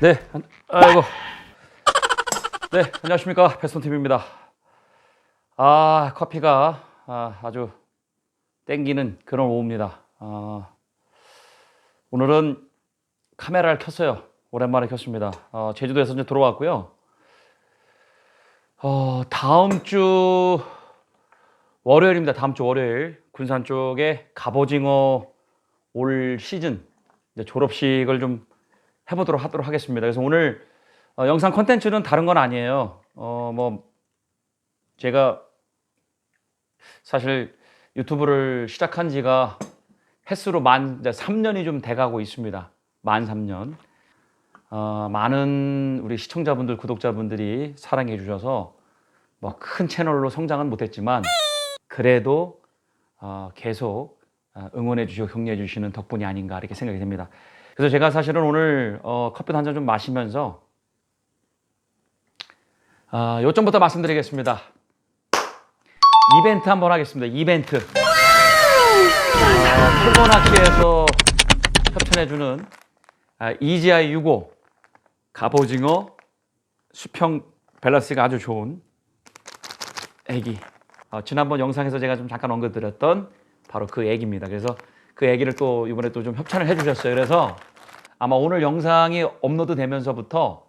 네, 안- 아이고. 네, 안녕하십니까. 베스톤TV입니다. 아, 커피가 아, 아주 땡기는 그런 오후입니다. 아, 오늘은 카메라를 켰어요. 오랜만에 켰습니다. 어, 제주도에서 이제 들어왔고요. 어, 다음 주 월요일입니다. 다음 주 월요일 군산 쪽에 갑오징어 올 시즌 졸업식을 좀 해보도록 하도록 하겠습니다. 그래서 오늘 어, 영상 컨텐츠는 다른 건 아니에요. 어, 뭐 제가 사실 유튜브를 시작한 지가 횟수로 만 이제 3년이 좀 돼가고 있습니다. 만 3년. 어, 많은 우리 시청자분들, 구독자분들이 사랑해 주셔서 뭐 큰 채널로 성장은 못했지만 그래도 어, 계속 어, 응원해 주시고 격려해 주시는 덕분이 아닌가 이렇게 생각이 됩니다. 그래서 제가 사실은 오늘 어, 커피도 한잔 좀 마시면서 아, 요점부터 말씀드리겠습니다. 이벤트 한번 하겠습니다. 이벤트. 아, 풀보낚시에서 협찬해주는 아, EGI 65 갑오징어 수평 밸런스가 아주 좋은 애기. 어, 지난번 영상에서 제가 좀 잠깐 언급드렸던 바로 그 애기입니다. 그래서 그 애기를 또 이번에 또 좀 협찬을 해주셨어요. 그래서 아마 오늘 영상이 업로드 되면서부터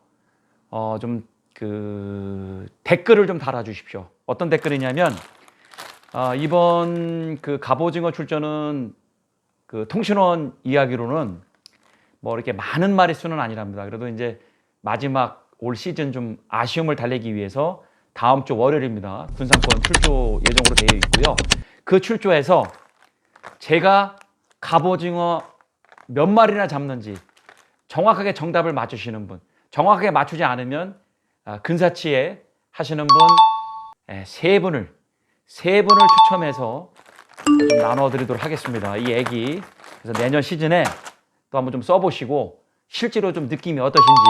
어, 좀 그 댓글을 좀 달아주십시오. 어떤 댓글이냐면 아, 이번 그 갑오징어 출전은 그 통신원 이야기로는 뭐 이렇게 많은 마리수는 아니랍니다. 그래도 이제 마지막 올 시즌 좀 아쉬움을 달래기 위해서 다음 주 월요일입니다. 군산권 출조 예정으로 되어 있고요. 그 출조에서 제가 갑오징어 몇 마리나 잡는지 정확하게 정답을 맞추시는 분, 정확하게 맞추지 않으면 아, 근사치에 하시는 분 예, 세 분을 세 분을 추첨해서 좀 나눠드리도록 하겠습니다. 이 애기 그래서 내년 시즌에 또 한번 좀 써보시고 실제로 좀 느낌이 어떠신지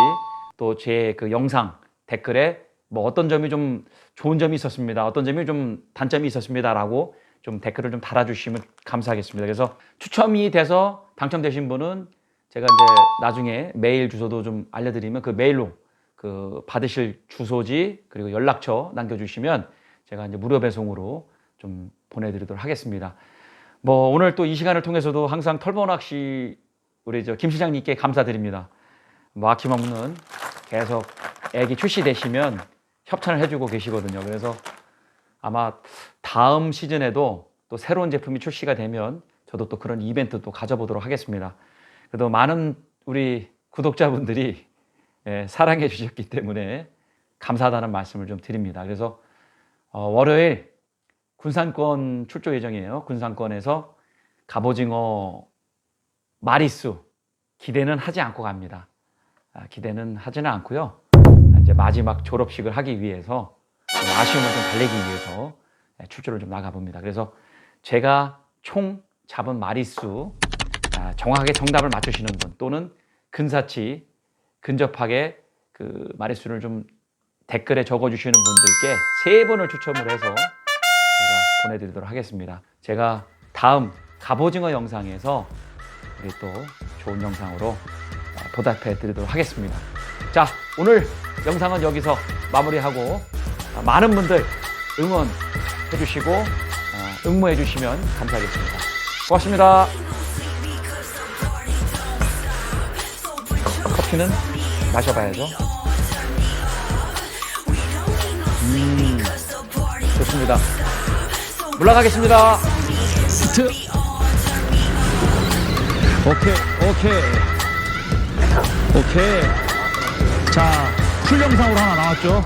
또 제 그 영상 댓글에 뭐 어떤 점이 좀 좋은 점이 있었습니다. 어떤 점이 좀 단점이 있었습니다라고 좀 댓글을 좀 달아주시면 감사하겠습니다. 그래서 추첨이 돼서 당첨되신 분은 제가 이제 나중에 메일 주소도 좀 알려드리면 그 메일로 그 받으실 주소지 그리고 연락처 남겨주시면 제가 이제 무료 배송으로 좀 보내드리도록 하겠습니다. 뭐 오늘 또 이 시간을 통해서도 항상 털보 낚시 우리 저 김 시장님께 감사드립니다. 뭐 아낌없는 계속 애기 출시되시면 협찬을 해주고 계시거든요. 그래서 아마 다음 시즌에도 또 새로운 제품이 출시가 되면 저도 또 그런 이벤트 또 가져보도록 하겠습니다. 그래도 많은 우리 구독자분들이 예, 사랑해 주셨기 때문에 감사하다는 말씀을 좀 드립니다. 그래서 어, 월요일 군산권 출조 예정이에요. 군산권에서 갑오징어 마리수 기대는 하지 않고 갑니다. 아, 기대는 하지는 않고요. 이제 마지막 졸업식을 하기 위해서 좀 아쉬움을 좀 달래기 위해서 예, 출조를 좀 나가봅니다. 그래서 제가 총 잡은 마리수 아, 정확하게 정답을 맞추시는 분 또는 근사치 근접하게 그 마리수를 좀 댓글에 적어주시는 분들께 세 분을 추첨을 해서 제가 보내드리도록 하겠습니다. 제가 다음 갑오징어 영상에서 우리 또 좋은 영상으로 아, 보답해 드리도록 하겠습니다. 자, 오늘 영상은 여기서 마무리하고 아, 많은 분들 응원해 주시고 아, 응모해 주시면 감사하겠습니다. 고맙습니다. 커피는 마셔봐야죠. 좋습니다. 물러가겠습니다. 히트. 오케이, 오케이. 오케이. 자, 풀 영상으로 하나 나왔죠?